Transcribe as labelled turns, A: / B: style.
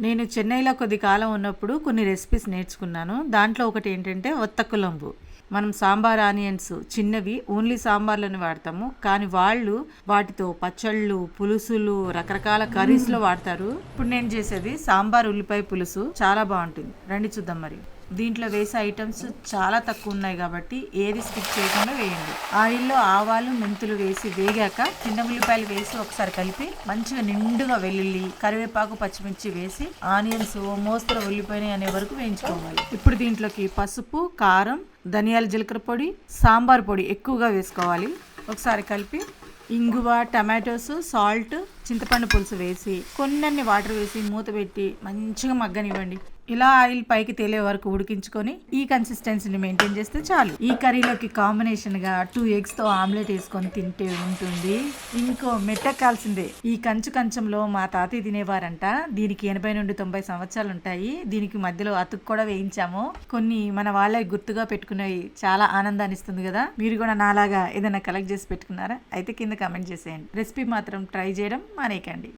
A: నేను చెన్నైలో కొద్ది కాలం ఉన్నప్పుడు కొన్ని రెసిపీస్ నేర్చుకున్నాను. దాంట్లో ఒకటి ఏంటంటే ఒత్తకులంబు మనం సాంబార్ ఆనియన్స్ చిన్నవి ఓన్లీ సాంబార్లను వాడతాము. కానీ వాళ్ళు వాటితో పచ్చళ్ళు పులుసులు రకరకాల కర్రీస్లో వాడతారు. ఇప్పుడు నేను చేసేది సాంబార్ ఉల్లిపాయ పులుసు. చాలా బాగుంటుంది. రండి చూద్దాం మరి. దీంట్లో వేసే ఐటమ్స్ చాలా తక్కువ ఉన్నాయి కాబట్టి ఏది స్కిప్ చేయకుండా వేయండి. ఆయిల్లో ఆవాలు మెంతులు వేసి వేగాక చిన్న ఉల్లిపాయలు వేసి ఒకసారి కలిపి మంచిగా నిండుగా వెల్లుల్లి కరివేపాకు పచ్చిమిర్చి వేసి ఆనియన్స్ మోస్తర మోస్తరు ఉల్లిపాయ అనే వరకు వేయించుకోవాలి. ఇప్పుడు దీంట్లోకి పసుపు కారం ధనియాల జీలకర్ర పొడి సాంబార్ పొడి ఎక్కువగా వేసుకోవాలి. ఒకసారి కలిపి ఇంగువ టమాటోస్ సాల్ట్ చింతపండు పులుసు వేసి కొన్ని వాటర్ వేసి మూత పెట్టి మంచిగా మగ్గనివ్వండి. ఇలా ఆయిల్ పైకి తేలే వరకు ఉడికించుకొని ఈ కన్సిస్టెన్సీని మెయింటైన్ చేస్తే చాలు. ఈ కర్రీలోకి కాంబినేషన్గా టూ ఎగ్స్తో ఆమ్లెట్ వేసుకొని తింటే ఉంటుంది. ఇంకో మెట్టకాల్సిందే ఈ కంచు కంచంలో మా తాతయ్య తినేవారంట. దీనికి ఎనభై నుండి తొంభై సంవత్సరాలు ఉంటాయి. దీనికి మధ్యలో అతుకు కూడా వేయించాము. కొన్ని మన వాళ్ళే గుర్తుగా పెట్టుకునేవి చాలా ఆనందాన్ని ఇస్తుంది కదా. మీరు కూడా నాలాగా ఏదైనా కలెక్ట్ చేసి పెట్టుకున్నారా? అయితే కింద కమెంట్ చేసేయండి. రెసిపీ మాత్రం ట్రై చేయడం మానేయకండి.